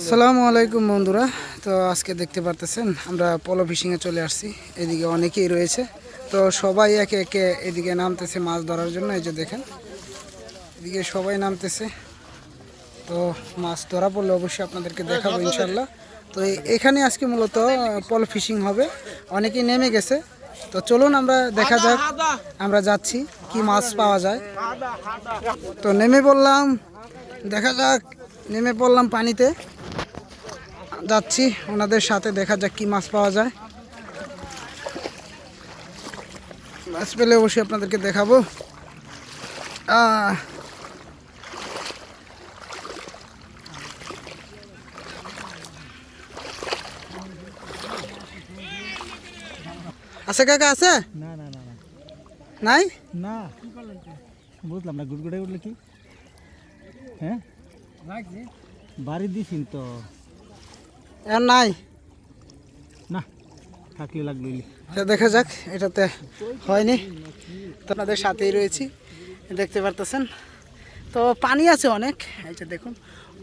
আসসালামু আলাইকুম বন্ধুরা। তো আজকে দেখতে পারতেছেন, আমরা পলো ফিশিংয়ে চলে আসছি। এদিকে অনেকেই রয়েছে। তো সবাই একে একে এদিকে নামতেছে মাছ ধরার জন্য, এই যে দেখেন। এদিকে সবাই নামতেছে। তো মাছ ধরা পড়লে অবশ্যই আপনাদেরকে দেখাবো ইনশাল্লাহ তো এখানে আজকে মূলত পলো ফিশিং হবে। অনেকেই নেমে গেছে। তো চলুন আমরা দেখা যাক, আমরা যাচ্ছি, কি মাছ পাওয়া যায়। তো নেমে পড়লাম, দেখা যাক, নেমে পড়লাম পানিতে। যাচ্ছি ওনাদের সাথে দেখা যাক কি মাছ পাওয়া যায়। মাছ পেলে অবশ্যই আপনাদেরকে দেখাবো। আছে কাকা আছে? নাই? না। বুঝলাম না গুড়গুড়ে উঠলে কি? হ্যাঁ? বাড়ি দিছিন তো। আর নাই। না থাকলে লাগল দেখা যাক এটাতে হয়নি। তো আপনাদের সাথেই রয়েছি দেখতে পারতেছেন। তো পানি আছে অনেক এই যে দেখুন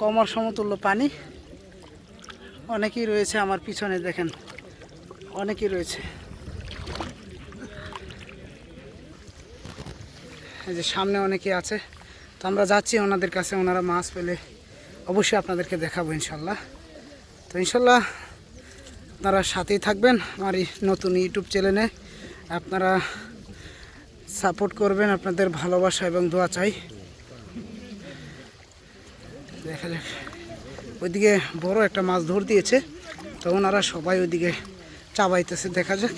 কমর সমতুল্য পানি। অনেকেই রয়েছে আমার পিছনে দেখেন অনেকেই রয়েছে। এই যে সামনে অনেকে আছে। তো আমরা যাচ্ছি ওনাদের কাছে ওনারা মাছ পেলে অবশ্যই আপনাদেরকে দেখাবো ইনশাল্লাহ। তো ইনশাল্লাহ আপনারা সাথেই থাকবেন আমার নতুন ইউটিউব চ্যানেলে। আপনারা সাপোর্ট করবেন, আপনাদের ভালোবাসা এবং দোয়া চাই। দেখা যাক। ওইদিকে বড় একটা মাছ ধর দিয়েছে, তো ওনারা সবাই ওইদিকে চাবাইতেছে, দেখা যাক।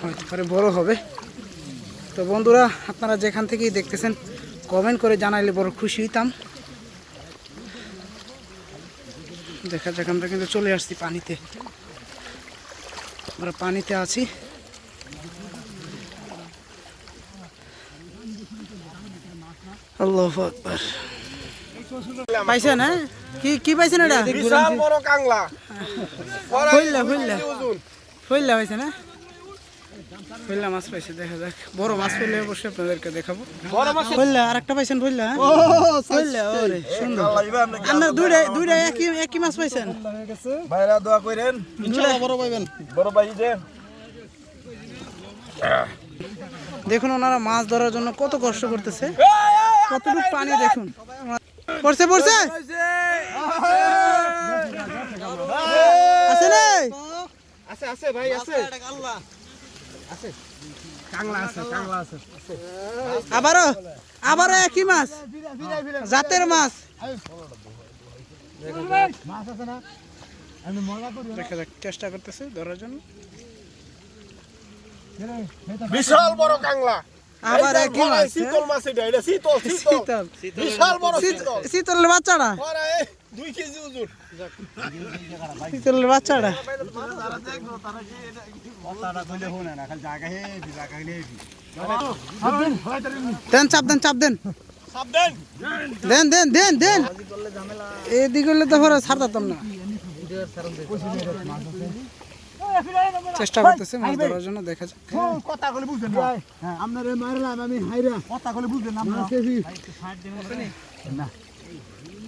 হয়তো পারে বড় হবে। তো বন্ধুরা, আপনারা যেখান থেকেই দেখতেছেন কমেন্ট করে জানাইলে বড় খুশি হইতাম। দেখা যাক আমরা কিন্তু চলে আসছি পানিতে। আমরা পানিতে আছি। আল্লাহ আকবার। পাইছেন হ্যাঁ? কি কি পাইছেন এটা? বিশাল বড় কাংলা। হইলা হইলা। হইলা হয়েছে না হইলা মাছ পাইছে দেখা যাক। বড় মাছ পেলে অবশ্যই আপনাদেরকে দেখাবো। বড় মাছ হইলা আর একটা পাইছেন হইলা হইলা ওরে সুন্দর। আপনার দুইটা দুইটা একই একই মাছ পাইছেন? ভাইরা দোয়া করেন। ইনশাআল্লাহ বড় পাইবেন। বড় ভাই যে। দেখুন ওনারা মাছ ধরার জন্য কত কষ্ট করতেছে। কতটুকু পানি দেখুন। পড়ছে পড়ছে? আছে রে আছে আছে ভাই আছে। কাংলা আছে কাংলা আছে। আবারও আবারও একই মাছ? জাতের মাছ? দেখা যাক চেষ্টা করতেছে ধরার জন্য। বিশাল বড় কাংলা। আবার একই মাছ শীতল মাছ এটা এটা শীতল শীতল। শীতল। বিশাল বড় শীতল। শীতলের বাচ্চাটা? ওরা এই দুই কেজি ওজন। শীতলের বাচ্চাটা। দেন চাপ দেন চাপ দেন। দেন। দেন দেন দেন এদিক হলে তো পরে ছাড়তাম না। চেষ্টা করতেছে মাছ ধরার জন্য দেখা যাক। কথা বলে বুঝলেন না হ্যাঁ। আপনারে মারলাম আমি হাইরা। কথা বলে বুঝলেন না আমরা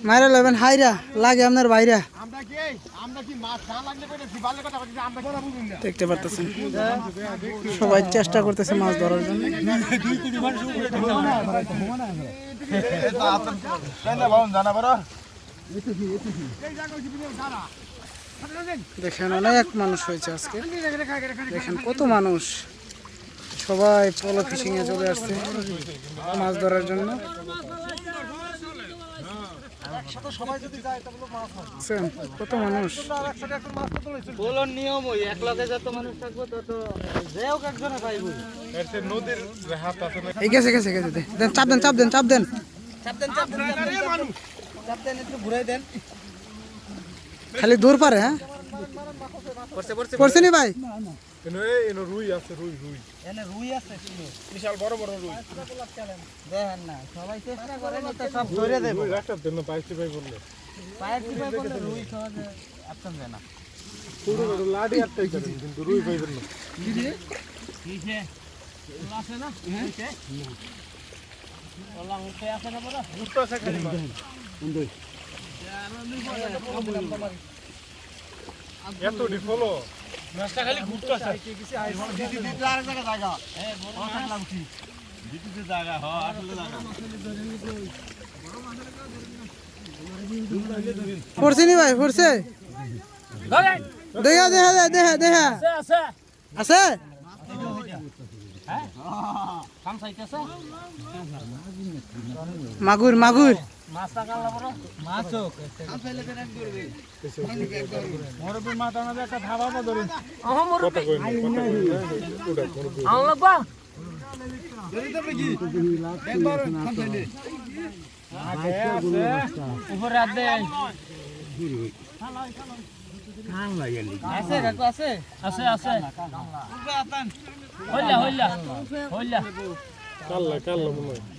মাইরা লবেন হাইরা লাগে আপনার বাইরা। দেখতে পারতেছেন। সবাই চেষ্টা করতেছে মাছ ধরার জন্য। দেখেন অনেক মানুষ হয়েছে আজকে। দেখেন কত মানুষ। সবাই পলো ফিশিং এ চলে আসছে মাছ ধরার জন্য। দেখছেন? কত মানুষ? বলন নিয়ম ওই এক লগে যত মানুষ থাকবে তত যেও একজনে পাইবো নদীর হাত আছে না এই গেছে গেছে গেছে দে। দেন চাপ দেন চাপ দেন চাপ দেন। খালি দূর পারে হ্যাঁ? পড়ছে নি ভাই এনো এনো রুই আছে রুই রুই এনে রুই আছে বিশাল বড় বড় রুই দেখেন না সবাই চেষ্টা করে না তো সব ধরে দেবো রুই রাখতে দেন পাইছি ভাই বললে পায়ের টিপে করলে রুই সহজে আপসান যায় না পুরো লাডি আটটাই করেন কিন্তু রুই পাইবেন না কিসে আছে না ওলা উঠে আছে না বড় উঠতে আছে খালি মাছ। এত ডিফলো মাছটা খালি জায়গা জায়গা বড় জায়গা হ আসলে জায়গা পড়ছে নি ভাই? পড়ছে? দেখা দেখা দেখা দেখা দেখা। আছে আছে। কাম মাগুর মাগুর। আছে আছে আছে হইলা হইলা হইলা কাল্লা কাল্লা মনে হয়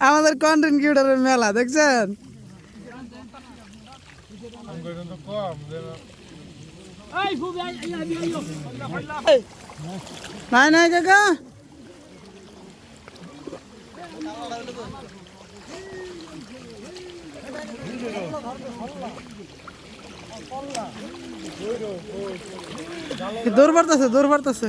আমাদের কন্টেন্ট ক্রিয়েটরের মেলা দেখছেন? নাই নাই কাকা। দৌড় বাড়তেছে দৌড় বাড়তেছে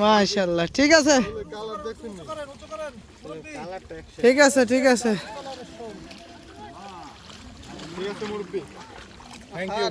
মাশাল্লাহ ঠিক আছে? ঠিক আছে ঠিক আছে। ঠিক আছে মুরব্বী থ্যাংক ইউ